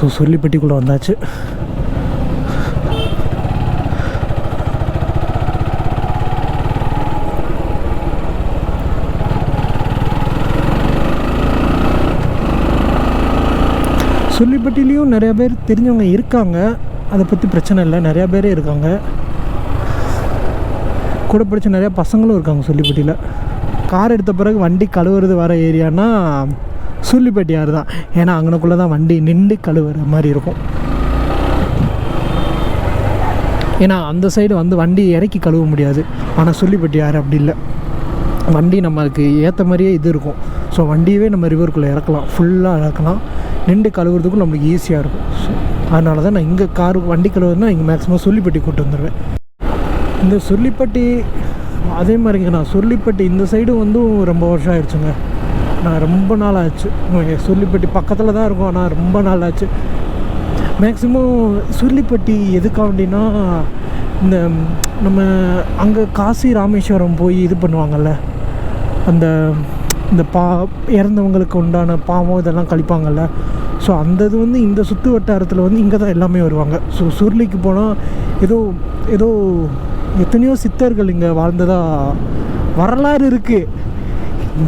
So சொல்லிப்பட்டிக்குள்ளே வந்தாச்சு. சொல்லிப்பட்டிலையும் நிறையா பேர் தெரிஞ்சவங்க இருக்காங்க. அதை பற்றி பிரச்சனை இல்லை. நிறையா பேரே இருக்காங்க. கூட படித்த நிறையா பசங்களும் இருக்காங்க சொல்லிப்பட்டியில். கார் எடுத்த பிறகு வண்டி கழுவுறது வர ஏரியானா சுள்ளிப்பட்டி ஆறு தான் ஏன்னா அங்கனக்குள்ளே தான் வண்டி நின்று கழுவுற மாதிரி இருக்கும். ஏன்னா அந்த சைடு வந்து வண்டி இறக்கி கழுவ முடியாது. ஆனால் சுள்ளிப்பட்டி யார்? அப்படி இல்லை. வண்டி நம்மளுக்கு ஏற்ற மாதிரியே இது இருக்கும். ஸோ வண்டியவே நம்ம ரிவருக்குள்ளே இறக்கலாம். ஃபுல்லாக இறக்கலாம். நின்று கழுவுறதுக்கும் நம்மளுக்கு ஈஸியாக இருக்கும். ஸோ அதனால தான் நான் இங்கே காரு வண்டி கழுவுறதுனா இங்கே மேக்ஸிமம் சொல்லிப்பட்டி கூட்டு வந்துடுவேன் இந்த சொல்லிப்பட்டி அதே மாதிரிங்க நான் சொல்லிப்பட்டி இந்த சைடு வந்து ரொம்ப வருஷம் ஆயிடுச்சுங்க. நான் ரொம்ப நாள் ஆச்சு சுருளிப்பட்டி சொல்லிப்பட்டி பக்கத்தில் தான் இருக்கும். ஆனால் ரொம்ப நாள் ஆச்சு மேக்ஸிமம் சொல்லிப்பட்டி எதுக்காண்டினா இந்த நம்ம அங்கே காசி ராமேஸ்வரம் போய் இது பண்ணுவாங்கள்ல அந்த இந்த பா இறந்தவங்களுக்கு உண்டான பாவம் இதெல்லாம் கழிப்பாங்கல்ல ஸோ அந்த இது வந்து இந்த சுற்று வட்டாரத்தில் வந்து இங்கே தான் எல்லாமே வருவாங்க. ஸோ சுருளிக்கு போனால் ஏதோ ஏதோ எத்தனையோ சித்தர்கள் இங்கே வாழ்ந்ததாக வரலாறு இருக்குது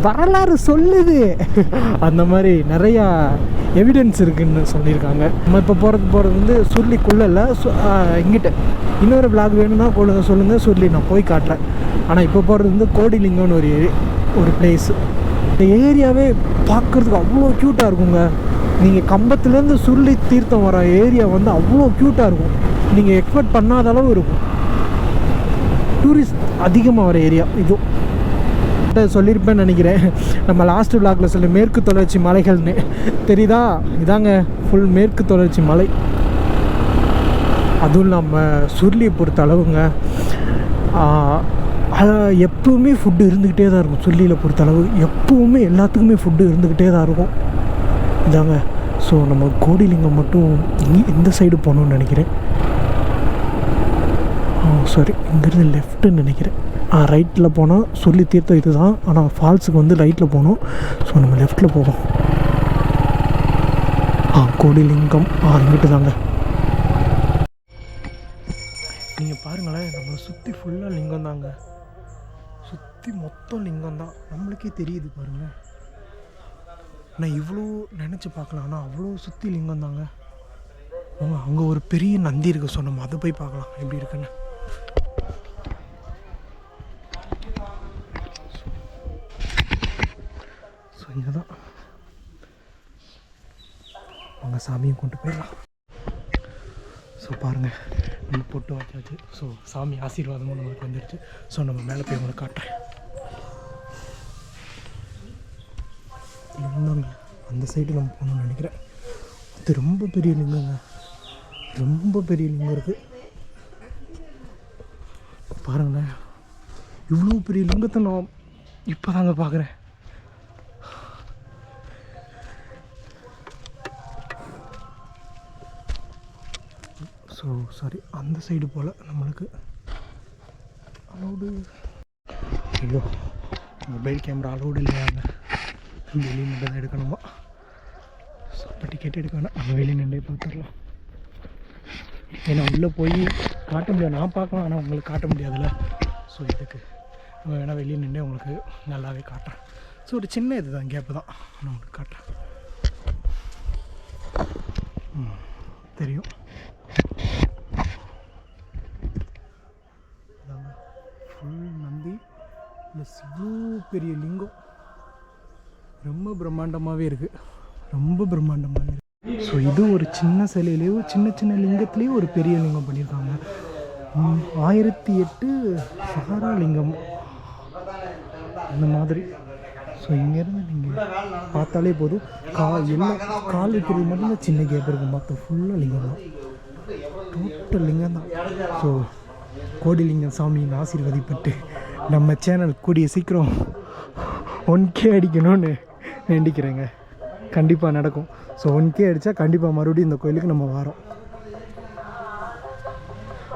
வரலாறு சொல்லுது. அந்த மாதிரி நிறையா எவிடன்ஸ் இருக்குன்னு சொல்லியிருக்காங்க. நம்ம இப்போ போகிறது போகிறது வந்து சுருளிக்குள்ளே இல்லை சு- இங்கிட்ட. இன்னொரு பிளாக் வேணும்னா கொள்ளுங்க சொல்லுங்கள் சுருளி நான் போய் காட்டுறேன். ஆனால் இப்போ போகிறது வந்து கோடிலிங்கம்னு ஒரு ஒரு பிளேஸ் இந்த ஏரியாவே பார்க்குறதுக்கு அவ்வளோ க்யூட்டாக இருக்குங்க. நீங்கள் கம்பத்துலேருந்து சுருளி தீர்த்தம் வர ஏரியா வந்து அவ்வளோ க்யூட்டாக இருக்கும். நீங்கள் எக்ஸ்பெக்ட் பண்ணாத அளவு இருக்கும். டூரிஸ்ட் அதிகமாக வர ஏரியா இதுவும் சொல்லியிருப்பேன்னு நினைக்கிறேன். நம்ம லாஸ்ட் விளாக்ல சொல்லி மேற்கு தொடர்ச்சி மலைகள்னு. தெரியுதா? இதாங்க ஃபுல் மேற்கு தொடர்ச்சி மலை. அதுவும் நம்ம சுருளியை பொறுத்த அளவுங்க. எப்பவுமே ஃபுட்டு இருந்துக்கிட்டே தான் இருக்கும் சுருளியில் பொறுத்த அளவு. எப்பவுமே எல்லாத்துக்குமே ஃபுட்டு இருந்துக்கிட்டே தான் இருக்கும். இதாங்க. ஸோ நம்ம கோடிலிங்கம் மட்டும் இந்த சைடு போகணும்னு நினைக்கிறேன். சாரி இங்கேருந்து லெஃப்ட்டுன்னு நினைக்கிறேன். ரைட்டில் போனால் சொல்லி தீர்த்தம் இது தான் ஆனால் ஃபால்ஸுக்கு வந்து ரைட்டில் போகணும். ஸோ நம்ம லெஃப்ட்டில் போவோம் ஆ கோடிலிங்கம். ஆ இங்கிட்டு தாங்க. நீங்கள் பாருங்களேன் நம்மளை சுற்றி ஃபுல்லாக லிங்கம் தாங்க. சுற்றி மொத்தம் லிங்கம் தான். நம்மளுக்கே தெரியுது பாருங்கள் நான் இவ்வளோ நினச்சி பார்க்கலாம் ஆனால் அவ்வளோ சுற்றி லிங்கம் தாங்க. அங்கே ஒரு பெரிய நந்தி இருக்கு. ஸோ நம்ம அதை போய் பார்க்கலாம். எப்படி இருக்குன்னு. இங்கே தான் அங்கே சாமியும் கொண்டு போயிடலாம். ஸோ பாருங்கள் நம்ம பொட்டு வச்சாச்சு ஸோ சாமி ஆசீர்வாதமும் நம்மளுக்கு வந்துடுச்சு ஸோ நம்ம மேலே போய் உங்களுக்கு காட்டுறேன். லிங்கங்க அந்த சைடு நம்ம போகணும்னு நினைக்கிறேன். அது ரொம்ப பெரிய லிங்கங்க. ரொம்ப பெரிய லிங்கம் இருக்குது பாருங்களேன் இவ்வளோ பெரிய லிங்கத்தை நான் இப்போ தாங்க பார்க்குறேன் ஸோ சாரி அந்த சைடு போல் நம்மளுக்கு. அலௌடு ஐயோ மொபைல் கேமரா அலௌடு இல்லையாங்க வெளியே நின்று தான் எடுக்கணுமா? ஸோ அப்போ டிக்கெட் எடுக்க வேணாம். அங்கே வெளியே நின்றே பார்த்துடலாம். ஏன்னா உள்ளே போய் காட்ட முடியாது. நான் பார்க்கலாம் ஆனால் உங்களுக்கு காட்ட முடியாதுல்ல. ஸோ இதுக்கு. நம்ம வேணால் வெளியே நின்று உங்களுக்கு நல்லாவே காட்டுறேன். ஸோ ஒரு சின்ன இதுதான் கேப்பு தான். நான் உங்களுக்கு காட்டுறேன். தெரியும் ஃபுல் நந்தி ப்ளஸ் இவ்வளோ பெரிய லிங்கம். ரொம்ப பிரம்மாண்டமாகவே இருக்குது ரொம்ப பிரம்மாண்டமாகவே இருக்குது ஸோ இது ஒரு சின்ன சிலையிலேயோ சின்ன சின்ன லிங்கத்துலேயும் ஒரு பெரிய லிங்கம் பண்ணியிருக்காங்க ஆயிரத்தி எட்டு சாரா லிங்கம் அந்த மாதிரி. ஸோ இங்கேருந்து நீங்கள் பார்த்தாலே போதும். கா எல்லாம் கால் வைக்கிறது மட்டும்தான் சின்ன கேப் இருக்கும். மற்ற ஃபுல்லாக லிங்கம் தான். டோட்டல் லிங்கம் தான். ஸோ கோடிலிங்கம் சாமியின் ஆசீர்வதிப்பட்டு நம்ம சேனல் கூடிய சீக்கிரம் ஒன் கே அடிக்கணும்னு வேண்டிக்கிறேங்க. கண்டிப்பாக நடக்கும். ஸோ ஒன் கே அடித்தா கண்டிப்பாக மறுபடியும் இந்த கோயிலுக்கு நம்ம வரோம்.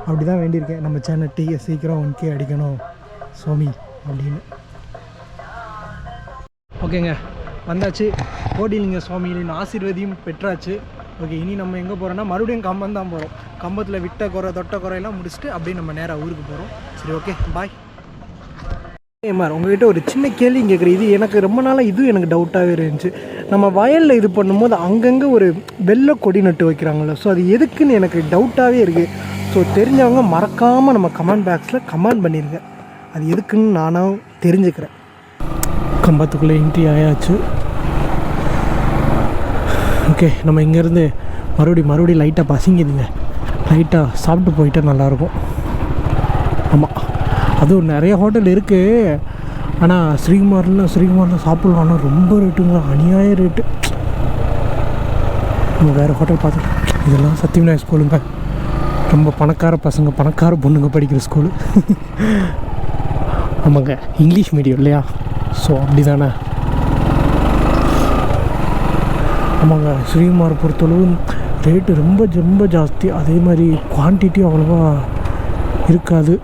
அப்படி தான் வேண்டியிருக்கேன். நம்ம சேனல் டீயை சீக்கிரம் ஒன் கே அடிக்கணும் சுவாமி அப்படின்னு. ஓகேங்க. வந்தாச்சு. கோடிலிங்க சுவாமிகளின் ஆசீர்வதியும் பெற்றாச்சு. ஓகே இனி நம்ம எங்கே போகிறோம்னா மறுபடியும் கம்பம் தான் போகிறோம் கம்பத்தில் விட்ட குறை தொட்ட குறையெல்லாம் முடிச்சுட்டு அப்படியே நம்ம நேராக ஊருக்கு போகிறோம் சரி ஓகே பாய் ஏமார் உங்ககிட்ட ஒரு சின்ன கேள்வி கேட்குறேன் இது எனக்கு ரொம்ப நாளாக இதுவும் எனக்கு டவுட்டாகவே இருந்துச்சு. நம்ம வயலில் இது பண்ணும்போது அங்கங்கே ஒரு வெள்ளை கொடி நட்டு வைக்கிறாங்கள ஸோ அது எதுக்குன்னு எனக்கு டவுட்டாகவே இருக்குது ஸோ தெரிஞ்சவங்க மறக்காமல் நம்ம கமெண்ட் பாக்ஸில் கமெண்ட் பண்ணிடுங்க அது எதுக்குன்னு நானும் தெரிஞ்சுக்கிறேன். கம்பத்துக்குள்ளே என்ட்ரி ஆயாச்சு. ஓகே நம்ம இங்கேருந்து மறுபடியும் மறுபடி லைட்டாக பசிங்குதுங்க லைட்டாக சாப்பிட்டு போயிட்டால் நல்லாயிருக்கும் ஆமாம் அதுவும் நிறைய ஹோட்டல் இருக்குது ஆனால் ஸ்ரீகுமாரில் ஸ்ரீகுமாரில் சாப்பிட்லான்னா ரொம்ப ரேட்டுங்க அநியாய ரேட்டு நம்ம வேறு ஹோட்டல் பார்த்துக்கலாம். இதெல்லாம் சத்தியநாயக ஸ்கூலுங்க. ரொம்ப பணக்கார பசங்க பணக்கார பொண்ணுங்க படிக்கிற ஸ்கூலு. ஆமாங்க. இங்கிலீஷ் மீடியம் இல்லையா? ஸோ அப்படி தானே ஆமாங்க. ஸ்ரீகுமார் பொறுத்தளவு ரேட்டு ரொம்ப ரொம்ப ஜாஸ்தி. அதே மாதிரி குவான்டிட்டி அவ்வளோவா இருக்காது.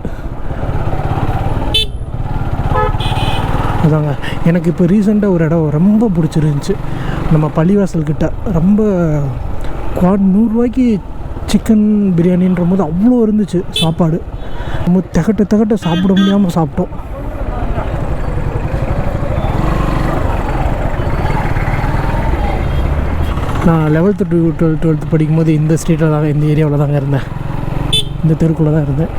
அதாங்க. எனக்கு இப்போ ரீசெண்டாக ஒரு இடம் ரொம்ப பிடிச்சிருந்துச்சி. நம்ம பள்ளிவாசல்கிட்ட ரொம்ப குவாட் நூறுரூவாய்க்கு சிக்கன் பிரியாணின்ற போது அவ்வளோ இருந்துச்சு சாப்பாடு. நம்ம திகட்ட திகட்ட சாப்பிட முடியாமல் சாப்பிட்டோம். நான் லெவல்த்து டு டுவெல் டுவெல்த்து படிக்கும்போது இந்த ஸ்ட்ரீட்டில் தான் இந்த ஏரியாவில் தாங்க இருந்தேன். இந்த தெருக்குள்ளே தான் இருந்தேன்.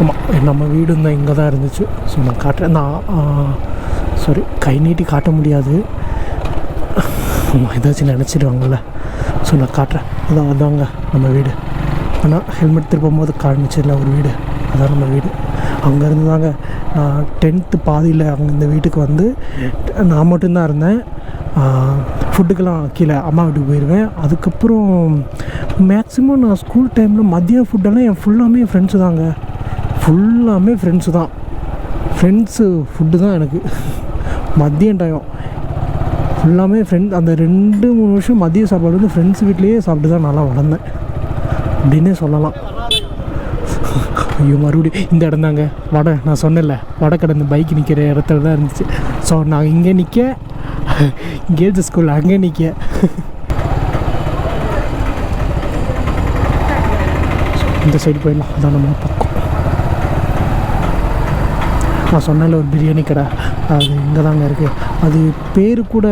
ஆமாம் நம்ம வீடும் இங்கே தான் இருந்துச்சு. ஸோ நான் காட்டுறேன். நான் சாரி கை நீட்டி காட்ட முடியாது. ஆமாம் ஏதாச்சும் நினச்சிடுவாங்கள்ல ஸோ நான் காட்டுறேன். அதான் அதாங்க நம்ம வீடு. ஆனால் ஹெல்மெட் திருப்பும் போது காமிச்சிடல ஒரு வீடு. அதான் நம்ம வீடு. அங்கேருந்து தாங்க நான் டென்த்து பாதியில் அங்கே இந்த வீட்டுக்கு வந்து நான் மட்டும்தான் இருந்தேன். ஃபுட்டுக்கெல்லாம் கீழே அம்மா வீட்டுக்கு போயிடுவேன் அதுக்கப்புறம் மேக்ஸிமம் நான் ஸ்கூல் டைமில் மதிய ஃபுட்டெல்லாம் என் ஃபுல்லாமே என் ஃப்ரெண்ட்ஸு தாங்க. ஃபுல்லாமே ஃப்ரெண்ட்ஸு தான். ஃப்ரெண்ட்ஸு ஃபுட்டு தான் எனக்கு. மதியம் டைம் ஃபுல்லாமே ஃப்ரெண்ட் அந்த ரெண்டு மூணு வருஷம் மதிய சாப்பாடு வந்து ஃப்ரெண்ட்ஸ் வீட்லேயே சாப்பிட்டு தான் நல்லா வளர்ந்தேன். அப்படின்னே சொல்லலாம். ஐயோ மறுபடியும் இந்த இடம் தாங்க. வடை நான் சொன்னேன்ல வடை கடந்து பைக் நிற்கிற இடத்துல தான் இருந்துச்சு. ஸோ நான் இங்கே நிற்க கேர்ள்ஸ் ஸ்கூல் அங்கே நிற்க இந்த சைடு போயிடலாம். அதான் நம்ம பக்கம். நான் சொன்னால ஒரு பிரியாணி கடை. அது இங்கே தாங்க இருக்குது அது பேர் கூட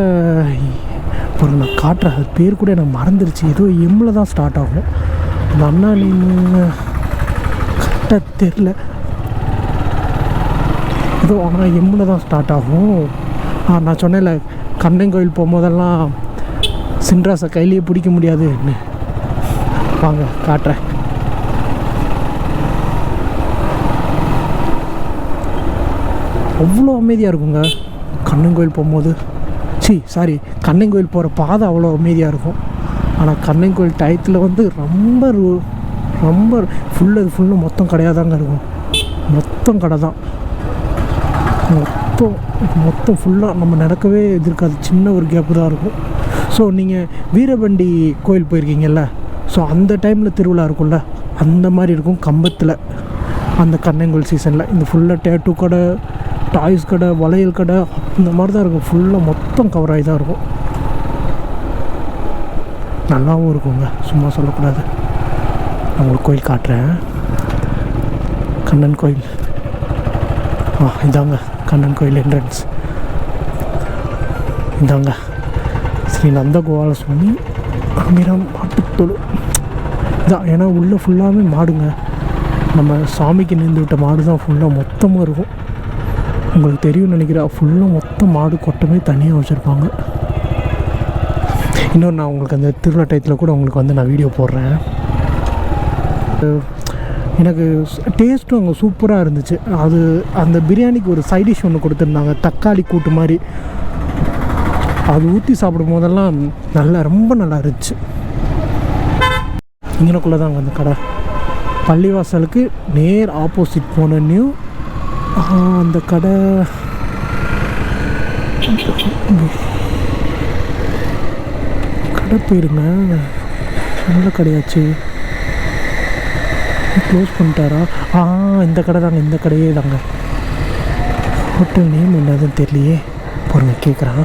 ஒரு நான் காட்டுறேன். அது பேர் கூட எனக்கு மறந்துருச்சு. ஏதோ எம்மில் தான் ஸ்டார்ட் ஆகும். அந்த அண்ணா நீங்கள் கரெக்டாக தெரில ஏதோ ஆனால் எம்மில் தான் ஸ்டார்ட் ஆகும். நான் சொன்னேன்ல கண்ணன் கோயில் போகும்போதெல்லாம் சின்ராசை கையிலேயே பிடிக்க முடியாதுன்னு. வாங்க காட்டுறேன். அவ்வளோ அமைதியாக இருக்குங்க. கண்ணன் கோயில் போகும்போது. சி சாரி கண்ணங்கோயில் போகிற பாதை அவ்வளோ அமைதியாக இருக்கும். ஆனால் கண்ணன் கோயில் டயத்தில் வந்து ரொம்ப ரு- ரொம்ப ஃபுல்லு ஃபுல்லு மொத்தம் கடையாக தாங்க இருக்கும். மொத்தம் கடை தான். மொத்தம் மொத்தம் ஃபுல்லாக நம்ம நடக்கவே எதிர்க்காது. இருக்காது சின்ன ஒரு கேப்பு தான் இருக்கும். ஸோ நீங்கள் வீரபண்டி கோயில் போயிருக்கீங்கல்ல? ஸோ அந்த டைமில் திருவிழா இருக்கும்ல? அந்த மாதிரி இருக்கும் கம்பத்தில். அந்த கண்ணங்கோல் சீசனில் இந்த ஃபுல்லாக டேட்டு கடை டாய்ஸ் கடை வளையல் கடை இந்த மாதிரி தான் இருக்கும். ஃபுல்லாக மொத்தம் கவர் ஆகி தான் இருக்கும். நல்லாவும் இருக்குங்க. சும்மா சொல்லக்கூடாது. நான் உங்களுக்கு கோயில் காட்டுறேன். கண்ணன் கோயில். ஆ இதாங்க. கண்ணன் கோயில் என்ட்ரன்ஸ் இதாங்க. ஸ்ரீ நந்தகோபால சுவாமி அமிரம் மாட்டுத்தொழு இதான் ஏன்னா உள்ளே ஃபுல்லாகவே மாடுங்க. நம்ம சாமிக்கு நின்று விட்ட மாடு தான் ஃபுல்லாக மொத்தமாக இருக்கும். உங்களுக்கு தெரியும்னு நினைக்கிறேன் ஃபுல்லாக மொத்தம் மாடு கொட்டமே தனியாக வச்சுருப்பாங்க. இன்னொரு நான் உங்களுக்கு அந்த திருவிழா டயத்தில் கூட உங்களுக்கு வந்து நான் வீடியோ போடுறேன். எனக்கு டேஸ்ட்டும் அங்கே சூப்பராக இருந்துச்சு. அது அந்த பிரியாணிக்கு ஒரு சைடிஷ் ஒன்று கொடுத்துருந்தாங்க தக்காளி கூட்டு மாதிரி. அது ஊற்றி சாப்பிடும் போதெல்லாம் நல்லா ரொம்ப நல்லா இருந்துச்சு. இங்கனக்குள்ளே அங்கே அந்த கடை. பள்ளிவாசலுக்கு நேர் ஆப்போசிட் போனோன்னையும் அந்த கடை. கடை போயிருங்க நல்ல கடையாச்சு. க்ளோஸ் பண்ணிட்டாரா? ஆ இந்த கடை தாங்க இந்த கடையே தாங்க. ஹோட்டல் நேம் என்னதுன்னு தெரியலையே. பொறுமை கேட்குறான்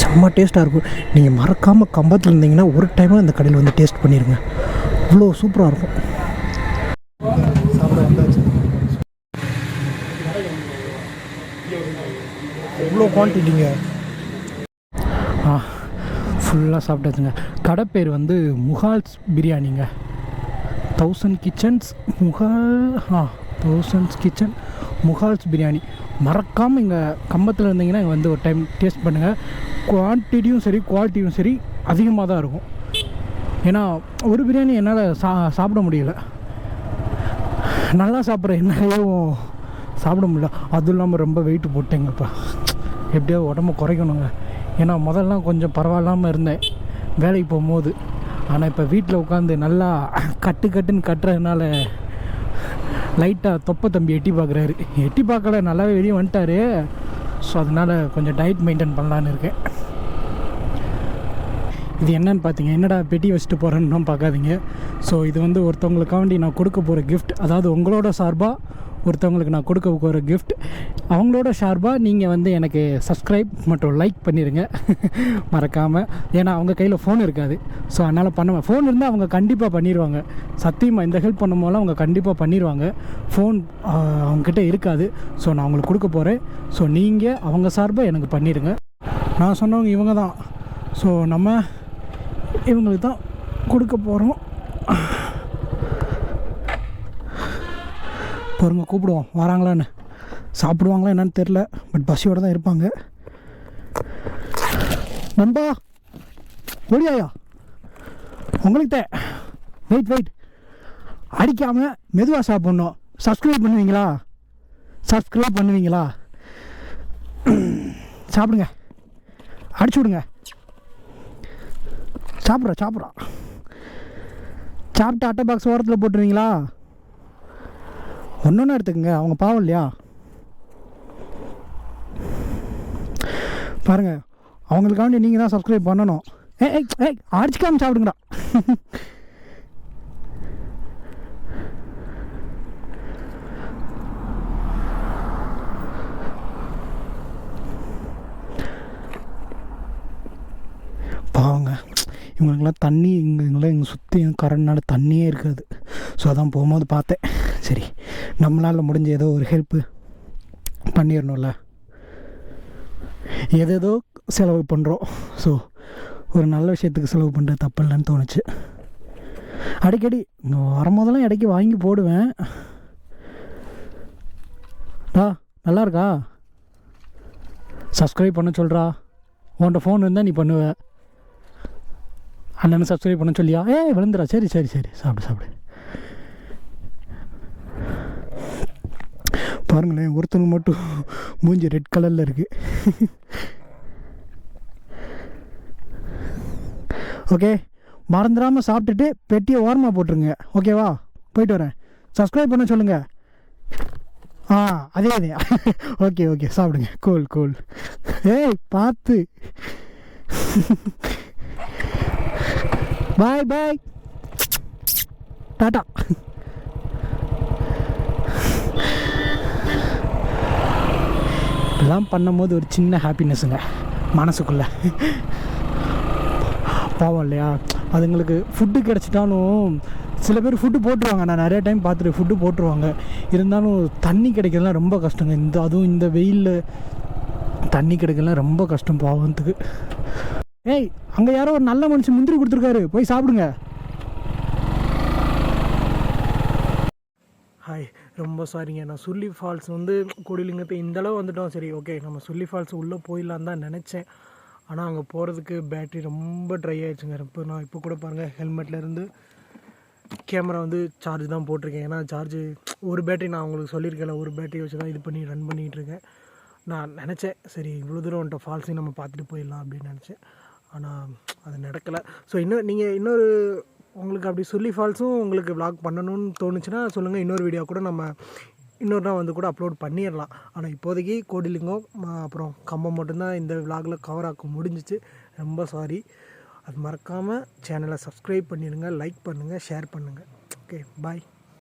செம்ம டேஸ்ட்டாக இருக்கும். நீங்கள் மறக்காமல் கம்பத்தில் இருந்தீங்கன்னா ஒரு டைமாக அந்த கடையில் வந்து டேஸ்ட் பண்ணிடுங்க அவ்வளோ சூப்பராக இருக்கும் சாப்பிட வந்தாச்சு எவ்வளோ குவான்டிட்டிங்க ஆ ஃபுல்லாக சாப்பிட்டாச்சுங்க கடை பேர் வந்து முகால்ஸ் பிரியாணிங்க. தௌசண்ட் கிச்சன்ஸ் முகால் ஆ தௌசண்ட்ஸ் கிச்சன் முகால்ஸ் பிரியாணி. மறக்காமல் இங்கே கம்பத்தில் இருந்தீங்கன்னா இங்கே வந்து ஒரு டைம் டேஸ்ட் பண்ணுங்கள் குவான்டிட்டியும் சரி குவாலிட்டியும் சரி அதிகமாக தான் இருக்கும். ஏன்னா ஒரு பிரியாணி என்னால் சா சாப்பிட முடியல. நல்லா சாப்பிட்ற என்னாலையும் சாப்பிட முடியல. அதுவும் இல்லாமல் ரொம்ப வெயிட் போட்டேங்கப்பா. எப்படியோ உடம்பு குறைக்கணுங்க. ஏன்னா முதல்லாம் கொஞ்சம் பரவாயில்லாமல் இருந்தேன். வேலைக்கு போகும்போது. ஆனால் இப்போ வீட்டில் உட்காந்து நல்லா கட்டு கட்டுன்னு கட்டுறதுனால லைட்டாக தொப்பை தம்பி எட்டி பார்க்குறாரு எட்டி பார்க்கல நல்லாவே வெளியே வந்துட்டார். ஸோ அதனால் கொஞ்சம் டயட் மெயின்டைன் பண்ணலான்னு இருக்கேன். இது என்னன்னு பார்த்தீங்க என்னடா பெட்டி வச்சுட்டு போகிறேன்னு பார்க்காதீங்க ஸோ இது வந்து ஒருத்தவங்களுக்காண்டி நான் கொடுக்க போகிற கிஃப்ட் அதாவது உங்களோட சார்பாக ஒருத்தவங்களுக்கு நான் கொடுக்க போகிற கிஃப்ட் அவங்களோட சார்பாக நீங்கள் வந்து எனக்கு சப்ஸ்கிரைப் மற்றும் லைக் பண்ணிடுங்க மறக்காமல் ஏன்னா அவங்க கையில் ஃபோன் இருக்காது. ஸோ அதனால் பண்ணுவேன். ஃபோன் இருந்தால் அவங்க கண்டிப்பாக பண்ணிடுவாங்க சத்தியமாக இந்த ஹெல்ப் பண்ணும் போதெல்லாம் அவங்க கண்டிப்பாக பண்ணிடுவாங்க ஃபோன் அவங்கக்கிட்ட இருக்காது. ஸோ நான் அவங்களுக்கு கொடுக்க போகிறேன் ஸோ நீங்கள் அவங்க சார்பாக எனக்கு பண்ணிடுங்க நான் சொன்னவங்க இவங்க தான். ஸோ நம்ம இவங்களுக்கு தான் கொடுக்க போகிறோம் பாருங்க கூப்பிடுவோம். வராங்களான்னு. சாப்பிடுவாங்களா என்னன்னு தெரில பட் பஸ்ஸியோடு தான் இருப்பாங்க. நண்பா ஓடியாயா? உங்களுக்கு தே வெயிட் வெயிட் அடிக்காமல் மெதுவாக சாப்பிட்ணும். சப்ஸ்கிரைப் பண்ணுவீங்களா? சப்ஸ்கிரைப் பண்ணுவீங்களா? சாப்பிடுங்க. அடிச்சு விடுங்க. சாப்பிட்றா சாப்பிட்றா. சாப்பிட்டு அட்டை பாக்ஸ் ஓரத்தில் போட்டுருவீங்களா? ஒன்று ஒன்றா எடுத்துக்கங்க. அவங்க பாவம் இல்லையா? பாருங்க. அவங்களுக்காண்டி நீங்கள் தான் சப்ஸ்கிரைப் பண்ணணும். ஏ ஏய் ஏய் அடிச்சுக்காம சாப்பிடுங்கடா. இவங்களுக்கெல்லாம் தண்ணி இங்கே இங்கெல்லாம் இங்கே சுற்றி கரண்ட்னால தண்ணியே இருக்காது. ஸோ அதான் போகும்போது பார்த்தேன். சரி நம்மளால் முடிஞ்ச ஏதோ ஒரு ஹெல்ப்பு பண்ணிடணும்ல எதேதோ செலவு பண்ணுறோம் ஸோ ஒரு நல்ல விஷயத்துக்கு செலவு பண்ணுறது தப்பு இல்லைன்னு தோணுச்சு. அடிக்கடி வரும்போதெல்லாம் இடைக்கு வாங்கி போடுவேன். டா நல்லா இருக்கா? சப்ஸ்கிரைப் பண்ண சொல்கிறா உன்ட்ட ஃபோன் இருந்தால் நீ பண்ணுவேன் அண்ணன் சப்ஸ்கிரைப் பண்ண சொல்லியா? ஏ விழுந்துடா சரி சரி சரி. சாப்பிடு சாப்பிடு. பாருங்களேன் ஒருத்தனுக்கு மட்டும் மூஞ்சி ரெட் கலரில் இருக்குது ஓகே மறந்துடாமல் சாப்பிட்டுட்டு பெட்டியை ஓரமாக போட்டுருங்க. ஓகேவா போயிட்டு வரேன். சப்ஸ்கிரைப் பண்ண சொல்லுங்கள் ஆ அதே அதே. ஓகே ஓகே சாப்பிடுங்க. கூல் கூல் ஏய் பார்த்து. பாய் பாய் டாட்டா இதெல்லாம் பண்ணும்போது ஒரு சின்ன ஹாப்பினஸ்ஸுங்க மனசுக்குள்ளே. பாவம் இல்லையா? அதுங்களுக்கு ஃபுட்டு கிடச்சிட்டாலும் சில பேர் ஃபுட்டு போட்டுருவாங்க. நான் நிறைய டைம் பார்த்துட்டு ஃபுட்டு போட்டுருவாங்க. இருந்தாலும் தண்ணி கிடைக்கிறதுலாம் ரொம்ப கஷ்டங்க. இந்த அதுவும் இந்த வெயிலில் தண்ணி கிடைக்கலாம் ரொம்ப கஷ்டம் பாவத்துக்கு. ஏய் அங்கே யாரோ ஒரு நல்ல மனுஷன் முந்திரி கொடுத்துருக்காரு. போய் சாப்பிடுங்க. ஹாய் ரொம்ப சாரிங்க நான் சுள்ளி ஃபால்ஸ் வந்து கொடிலிங்கத்தை இந்தளவு வந்துட்டோம். சரி ஓகே நம்ம சுள்ளி ஃபால்ஸ் உள்ளே போயிடலான்னு தான் நினச்சேன். ஆனால் அங்கே போகிறதுக்கு பேட்ரி ரொம்ப ட்ரை ஆகிடுச்சுங்க இப்போ நான் இப்போ கூட பாருங்கள் ஹெல்மெட்லேருந்து கேமரா வந்து சார்ஜ் தான் போட்டிருக்கேன். ஏன்னா சார்ஜ் ஒரு பேட்டரி நான் உங்களுக்கு சொல்லியிருக்கேன்ல ஒரு பேட்டரி வச்சு தான் இது பண்ணி ரன் பண்ணிகிட்ருக்கேன் நான் நினச்சேன் சரி இவ்வளோ தூரம் வந்துட்ட ஃபால்ஸையும் நம்ம பார்த்துட்டு போயிடலாம் அப்படின்னு நினச்சேன். ஆனால் அது நடக்கலை. ஸோ இன்னும் நீங்கள் இன்னொரு உங்களுக்கு அப்படி சொல்லி ஃபால்ஸும் உங்களுக்கு விளாக் பண்ணணும்னு தோணுச்சுன்னா சொல்லுங்கள் இன்னொரு வீடியோ கூட நம்ம இன்னொரு நாள் வந்து கூட அப்லோட் பண்ணிடலாம். ஆனால் இப்போதைக்கு கோடிலிங்கம் அப்புறம் கம்பம் மட்டும்தான் இந்த விளாகில் கவர் ஆக்க முடிஞ்சிச்சு. ரொம்ப சாரி அது மறக்காமல் சேனலை சப்ஸ்கிரைப் பண்ணிடுங்க லைக் பண்ணுங்கள் ஷேர் பண்ணுங்கள் ஓகே பாய்